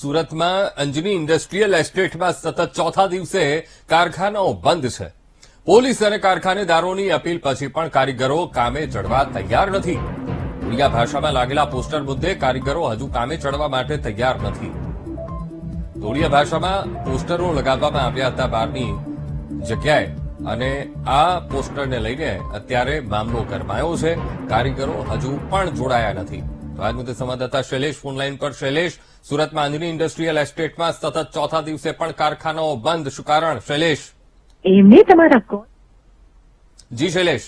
સુરતમાં અંજની ઇન્ડસ્ટ્રીયલ એસ્ટેટમાં સતત ચોથા દિવસે કારખાનાઓ બંધ છે. પોલીસ અને કારખાનેદારોની અપીલ પછી પણ કારીગરો કામે ચડવા તૈયાર નથી. ઉડિયા ભાષામાં લાગેલા પોસ્ટર મુદ્દે કારીગરો હજુ કામે ચડવા માટે તૈયાર નથી. ધોળિયા ભાષામાં પોસ્ટરો લગાવવામાં આવ્યા હતા બહારની જગ્યાએ અને આ પોસ્ટરને લઈને અત્યારે મામલો ગરમાયો છે. કારીગરો હજુ પણ જોડાયા નથી. તો મુદ્દે સંવાદદાતા શૈલેષ ફોનલાઈન પર શૈલેષ. સુરતમાં અંજની ઇન્ડસ્ટ્રીયલ એસ્ટેટમાં સતત ચોથા દિવસે પણ કારખાનાઓ બંધ. શું કારણ? શૈલેષ. એમને તમારા કોલ જી શૈલેષ.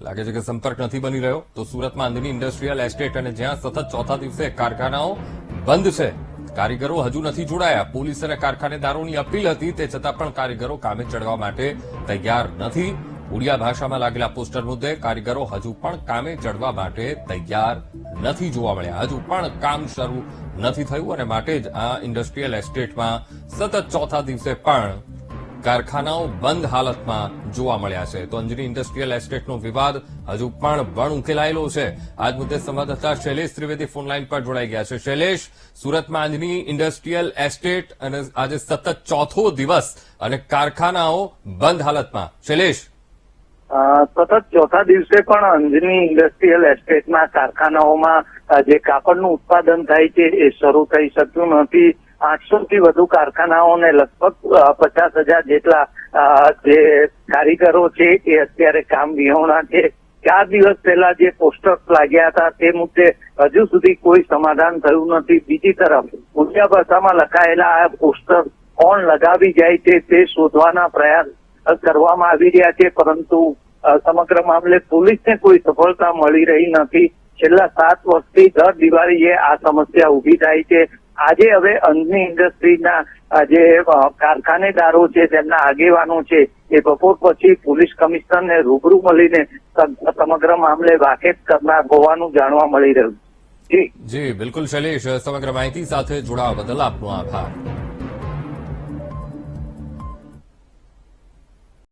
લાગે છે કે સંપર્ક નથી બની રહ્યો. તો સુરતમાં અંધની ઇન્ડસ્ટ્રીયલ એસ્ટેટ અને જ્યાં સતત ચોથા દિવસે કારખાનાઓ બંધ છે. કારીગરો હજુ નથી જોડાયા. પોલીસ અને કારખાનેદારોની અપીલ હતી. તે છતાં પણ કારીગરો કામે ચડવા માટે તૈયાર નથી. ઉડિયા ભાષામાં લાગેલા પોસ્ટર મુદ્દે કારીગરો હજુ પણ કામે ચડવા માટે તૈયાર નથી જોવા મળ્યા. હજુ પણ કામ શરૂ નથી થયું અને માટે જ આ ઇન્ડસ્ટ્રીયલ એસ્ટેટમાં સતત ચોથા દિવસે પણ કારખાનાઓ બંધ હાલતમાં જોવા મળ્યા છે. તો અંજની, ઇન્ડસ્ટ્રીયલ એસ્ટેટનો વિવાદ હજુ પણ પણ ઉકેલાયેલો છે. આજ મુદ્દે સંવાદદાતા શૈલેષ ત્રિવેદી ફોનલાઈન પર જોડાઈ ગયા છે. શૈલેષ, સુરતમાં અંજની, ઇન્ડસ્ટ્રીયલ એસ્ટેટ અને આજે સતત ચોથો દિવસ અને કારખાનાઓ બંધ હાલતમાં. શૈલેષ સતત ચોથા દિવસે પણ અંજની ઇન્ડસ્ટ્રીયલ એસ્ટેટના કારખાનાઓમાં જે કાપડનું ઉત્પાદન થાય છે એ શરૂ થઈ શક્યું નથી. આઠસો વધુ કારખાનાઓને લગભગ પચાસ હજાર જેટલા જે કારીગરો છે એ અત્યારે કામ વિહોણા છે. ચાર દિવસ પહેલા જે પોસ્ટર્સ લાગ્યા હતા તે મુદ્દે હજુ સુધી કોઈ સમાધાન થયું નથી. બીજી તરફ ઉડિયા ભાષામાં લખાયેલા આ પોસ્ટર કોણ લગાવી જાય છે તે શોધવાના પ્રયાસ કરવામાં આવી રહ્યા છે, પરંતુ સમગ્ર મામલે પોલીસને કોઈ સફળતા મળી રહી નથી. છેલ્લા સાત વર્ષથી દર દિવાળીએ આ સમસ્યા ઊભી થાય છે. આજે હવે અંજની ઇન્ડસ્ટ્રીના જે કારખાનેદારો છે, તેમના આગેવાનો છે, એ બપોર પછી પોલીસ કમિશનરને રૂબરૂ મળીને સમગ્ર મામલે વાકેફ કરનાર હોવાનું જાણવા મળી રહ્યું જી, બિલકુલ શૈલેષ, સમગ્ર માહિતી સાથે જોડાવા બદલ આપનો આભાર.